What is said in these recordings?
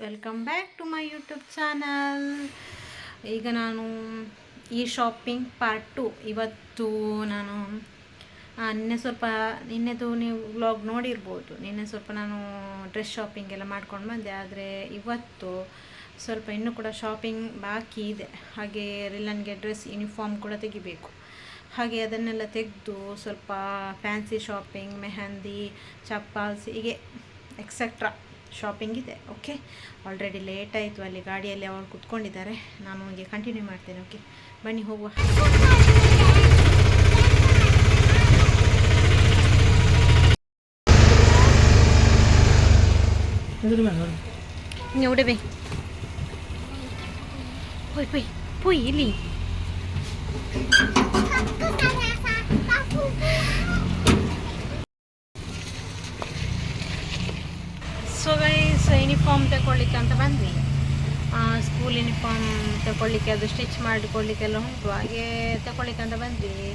Welcome back to my YouTube channel ಈಗ ನಾನು ಈ ಶಾಪಿಂಗ್ ಪಾರ್ಟ್ ಟು ಇವತ್ತು ನಾನು ನಿನ್ನೆ ಸ್ವಲ್ಪ, ನಿನ್ನೆದು ನೀವು ವ್ಲಾಗ್ ನೋಡಿರ್ಬೋದು. ನಿನ್ನೆ ಸ್ವಲ್ಪ ನಾನು ಡ್ರೆಸ್ ಶಾಪಿಂಗ್ ಎಲ್ಲ ಮಾಡ್ಕೊಂಡು ಬಂದೆ. ಆದರೆ ಇವತ್ತು ಸ್ವಲ್ಪ ಇನ್ನೂ ಕೂಡ ಶಾಪಿಂಗ್ ಬಾಕಿ ಇದೆ. ಹಾಗೆ ರಿಲನ್ಗೆ ಡ್ರೆಸ್ ಯೂನಿಫಾರ್ಮ್ ಕೂಡ ತೆಗಿಬೇಕು. ಹಾಗೆ ಅದನ್ನೆಲ್ಲ ತೆಗೆದು ಸ್ವಲ್ಪ ಫ್ಯಾನ್ಸಿ ಶಾಪಿಂಗ್ ಮೆಹಂದಿ, ಚಪ್ಪಲ್ಸ್, ಹೀಗೆ ಎಕ್ಸೆಟ್ರಾ ಶಾಪಿಂಗ್ ಇದೆ ಓಕೆ ಆಲ್ರೆಡಿ ಲೇಟ್ ಆಯಿತು ಅಲ್ಲಿ ಗಾಡಿಯಲ್ಲಿ ಅವರು ಕುತ್ಕೊಂಡಿದ್ದಾರೆ. ನಾನು ಅವನಿಗೆ ಕಂಟಿನ್ಯೂ ಮಾಡ್ತೇನೆ ಓಕೆ ಬನ್ನಿ ಹೋಗುವ. ನೀವು ಬೈ. ಪೊಯ್ ಪೊಯ್ ಪೊಯ್ ಇಲ್ಲಿ. ಅಂತ ಬಂದ್ವಿ. ಸ್ಕೂಲ್ ಯೂನಿಫಾರ್ಮ್ ತಗೊಳ್ಳಿಕ್ಕೆ ಅದು ಸ್ಟಿಚ್ ಮಾಡಿಕೊಳ್ಳಿಕ್ಕೆಲ್ಲ ಉಂಟು. ಹಾಗೆ ಅಂತ ಬಂದ್ವಿ.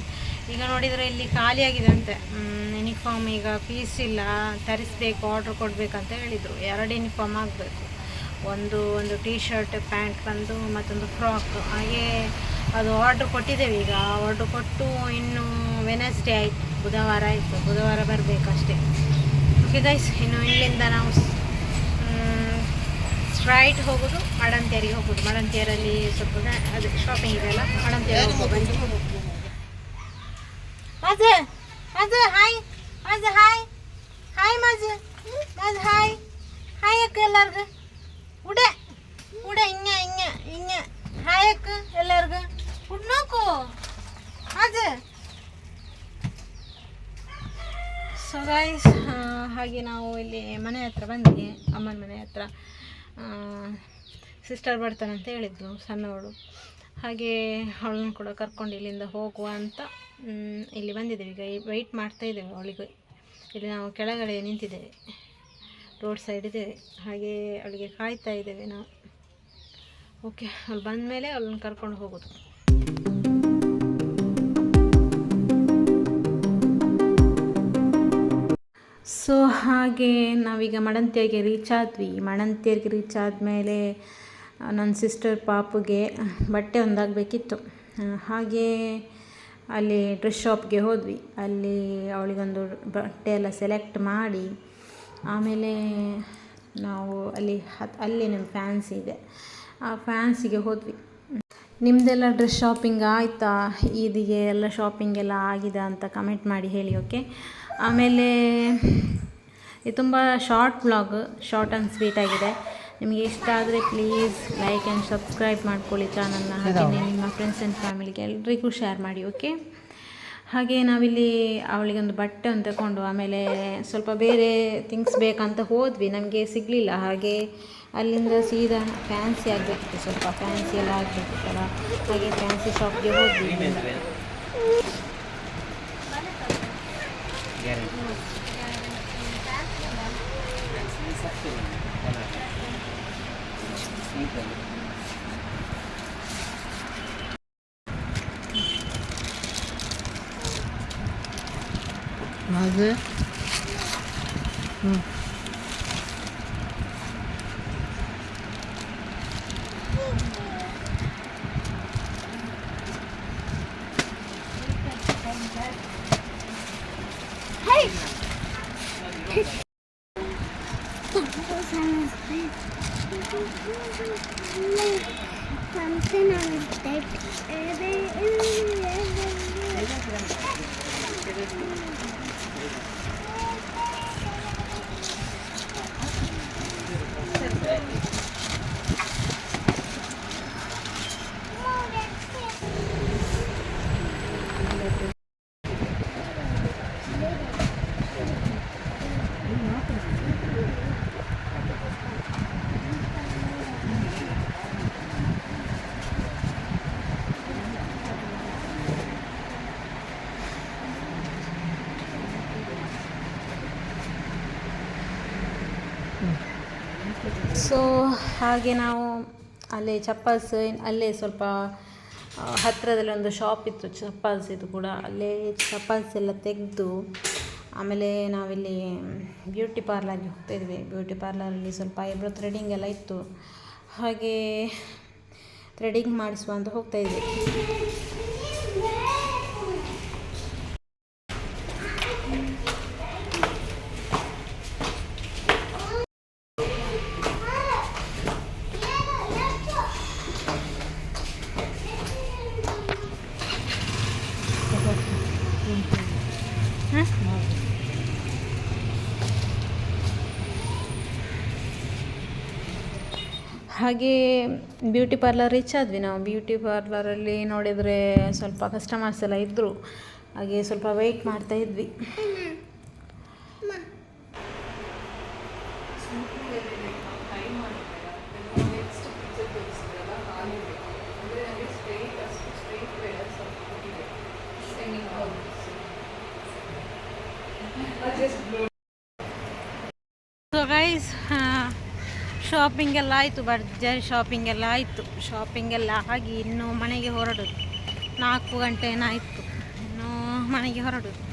ಈಗ ನೋಡಿದರೆ ಇಲ್ಲಿ ಖಾಲಿಯಾಗಿದೆ ಅಂತೆ. ಯೂನಿಫಾರ್ಮ್ ಈಗ ಪೀಸ್ ಇಲ್ಲ. ತರಿಸ್ಬೇಕು ಆರ್ಡ್ರ್ ಕೊಡಬೇಕಂತ ಹೇಳಿದರು. ಎರಡು ಯೂನಿಫಾರ್ಮ್ ಆಗಬೇಕು. ಒಂದು ಒಂದು ಟೀ ಶರ್ಟ್ ಪ್ಯಾಂಟ್ ಬಂದು ಮತ್ತೊಂದು ಫ್ರಾಕ್ ಹಾಗೆ ಅದು ಆರ್ಡ್ರ್ ಕೊಟ್ಟಿದ್ದೇವೆ ಈಗ. ಆರ್ಡ್ರ್ ಕೊಟ್ಟು ಇನ್ನು ವೆನಸ್ಡೇ ಆಯಿತು. ಬುಧವಾರ ಆಯಿತು. ಬುಧವಾರ ಬರಬೇಕಷ್ಟೇ ಗೈಸ್ ಇನ್ನು ಇಲ್ಲಿಂದ ನಾವು ಸ್ಟ್ರೈಟ್ ಹೋಗೋದು ಮಡಂತೇರಿಗೆ ಹೋಗೋದು. ಮಡಂತೇರಲ್ಲಿ ಸ್ವಲ್ಪ ಅದು ಶಾಪಿಂಗ್ ಇದೆಯಲ್ಲ ಅಲ್ಲ ಹೋಗೋದು ಮಜೆ ಮಜ ಹಾಯ್ ಮಜೆ ಹಾಯ್ ಹಾಯ್ ಮಜ ಮಜೆ ಹಾಯ್ ಹಾಯ್ ಅಕ್ಕ ಎಲ್ಲಾರ್ಗು. ಉಡೆ. ಉಡೆ ಹಿಂಗ ಹಿಂಗ ಹಿಂಗ ಹಾಯ್ ಅಕ್ಕ ಎಲ್ಲಾರ್ಗು. ಉಡ್ನೋಕು ಮಜ ಸೊ ಗೈಸ್ ಹಾಗೆ ನಾವು ಇಲ್ಲಿ ಮನೆ ಹತ್ರ ಬಂದ್ವಿ, ಅಮ್ಮನ ಮನೆ ಹತ್ರ. ಸಿಸ್ಟರ್ ಬರ್ತಾನಂತ ಹೇಳಿದ್ಲು ಸಣ್ಣವಳು. ಹಾಗೆ ಅವಳನ್ನು ಕೂಡ ಕರ್ಕೊಂಡು ಇಲ್ಲಿಂದ ಹೋಗುವ ಅಂತ ಇಲ್ಲಿ ಬಂದಿದ್ದೇವೆ. ಈಗ ವೆಯ್ಟ್ ಮಾಡ್ತಾ ಇದ್ದೇವೆ ಅವಳಿಗೆ. ಇಲ್ಲಿ ನಾವು ಕೆಳಗಡೆ ನಿಂತಿದ್ದೇವೆ. ರೋಡ್ ಸೈಡ್ ಇದ್ದೇವೆ ಹಾಗೆ ಅವಳಿಗೆ ಕಾಯ್ತಾ ಇದ್ದೇವೆ ನಾವು. ಓಕೆ ಅವಳು ಬಂದ ಮೇಲೆ ಅವಳನ್ನು ಕರ್ಕೊಂಡು ಹೋಗೋದು. ಸೊ ಹಾಗೆ ನಾವೀಗ ಮಣಂತಿಯರಿಗೆ ರೀಚ್ ಆದ್ವಿ. ಮಣಂತಿಯರಿಗೆ ರೀಚ್ ಆದಮೇಲೆ ನನ್ನ ಸಿಸ್ಟರ್ ಪಾಪುಗೆ ಬಟ್ಟೆ ಒಂದಾಗಬೇಕಿತ್ತು. ಹಾಗೆ ಅಲ್ಲಿ ಡ್ರೆಸ್ ಶಾಪ್ಗೆ ಹೋದ್ವಿ. ಅಲ್ಲಿ ಅವಳಿಗೊಂದು ಬಟ್ಟೆ ಎಲ್ಲ ಸೆಲೆಕ್ಟ್ ಮಾಡಿ, ಆಮೇಲೆ ನಾವು ಅಲ್ಲಿ ಹತ್ ಅಲ್ಲಿ ನಮ್ಮ ಫ್ಯಾನ್ಸಿ ಇದೆ. ಆ ಫ್ಯಾನ್ಸಿಗೆ ಹೋದ್ವಿ. ನಿಮ್ಮದೆಲ್ಲ ಡ್ರೆಸ್ ಶಾಪಿಂಗ್ ಆಯಿತಾ? ಈದಿಗೆ ಎಲ್ಲ ಶಾಪಿಂಗ್ ಎಲ್ಲ ಆಗಿದೆ ಅಂತ ಕಮೆಂಟ್ ಮಾಡಿ ಹೇಳಿ ಓಕೆ ಆಮೇಲೆ ಇದು ತುಂಬ short blog short and sweet ಆಗಿದೆ. ನಿಮಗೆ ಇಷ್ಟ ಆದರೆ ಪ್ಲೀಸ್ ಲೈಕ್ ಆ್ಯಂಡ್ ಸಬ್ಸ್ಕ್ರೈಬ್ ಮಾಡ್ಕೊಳ್ಳಿ ಚಾನಲ್ನ ಹಾಗೆಯೇ ನಿಮ್ಮ ಫ್ರೆಂಡ್ಸ್ ಆ್ಯಂಡ್ ಫ್ಯಾಮಿಲಿಗೆ ಎಲ್ರಿಗೂ ಶೇರ್ ಮಾಡಿ ಓಕೆ ಹಾಗೆ ನಾವಿಲ್ಲಿ ಅವಳಿಗೊಂದು ಬಟ್ಟೆ ಒಂದು ತಗೊಂಡು ಆಮೇಲೆ ಸ್ವಲ್ಪ ಬೇರೆ ಥಿಂಗ್ಸ್ ಬೇಕಂತ ಹೋದ್ವಿ, ನಮಗೆ ಸಿಗಲಿಲ್ಲ. ಹಾಗೆ ಅಲ್ಲಿಂದ ಸೀದಾ ಫ್ಯಾನ್ಸಿ ಆಗಬೇಕಿತ್ತು ಸ್ವಲ್ಪ ಫ್ಯಾನ್ಸಿ ಎಲ್ಲ ಆಗಬೇಕಿತ್ತಲ್ಲ. ಹಾಗೆ ಫ್ಯಾನ್ಸಿ ಶಾಪ್ಗೆ ಹೋದ್ವಿ. まず。うん。はい。ಸೊ ಹಾಗೆ ನಾವು ಅಲ್ಲೇ ಚಪ್ಪಲ್ಸ್ ಅಲ್ಲೇ ಸ್ವಲ್ಪ ಹತ್ತಿರದಲ್ಲಿ ಒಂದು ಶಾಪ್ ಇತ್ತು, ಚಪ್ಪಲ್ಸ್ ಇದು ಕೂಡ. ಅಲ್ಲೇ ಚಪ್ಪಲ್ಸ್ ಎಲ್ಲ ತೆಗೆದು, ಆಮೇಲೆ ನಾವಿಲ್ಲಿ ಬ್ಯೂಟಿ ಪಾರ್ಲರ್ಗೆ ಹೋಗ್ತಾಯಿದ್ವಿ ಬ್ಯೂಟಿ ಪಾರ್ಲರಲ್ಲಿ ಸ್ವಲ್ಪ ಐಬ್ರೋ ಥ್ರೆಡಿಂಗ್ ಎಲ್ಲ ಇತ್ತು. ಹಾಗೆ ಥ್ರೆಡಿಂಗ್ ಮಾಡಿಸುವ ಅಂತ ಹೋಗ್ತಾ ಇದ್ವಿ ಹಾಂ ಹಾಗೆ ಬ್ಯೂಟಿ ಪಾರ್ಲರ್ ರೀಚ್ ಆದ್ವಿ ನಾವು. ಬ್ಯೂಟಿ ಪಾರ್ಲರಲ್ಲಿ ನೋಡಿದರೆ ಸ್ವಲ್ಪ ಕಸ್ಟಮರ್ಸ್ ಎಲ್ಲ ಇದ್ದರು ಹಾಗೆ ಸ್ವಲ್ಪ ವೆಯ್ಟ್ ಮಾಡ್ತಾ ಇದ್ವಿ. ಸೊ ಗೈಸ್ ಶಾಪಿಂಗ್ ಎಲ್ಲ ಆಯಿತು, ಭರ್ಜರಿ ಶಾಪಿಂಗ್ ಎಲ್ಲ ಆಯಿತು. ಶಾಪಿಂಗ್ ಎಲ್ಲ ಆಗಿ ಇನ್ನು ಮನೆಗೆ ಹೊರಡೋದು. ನಾಲ್ಕು ಗಂಟೆ ಏನಾಯಿತು, ಇನ್ನು ಮನೆಗೆ ಹೊರಡೋದು.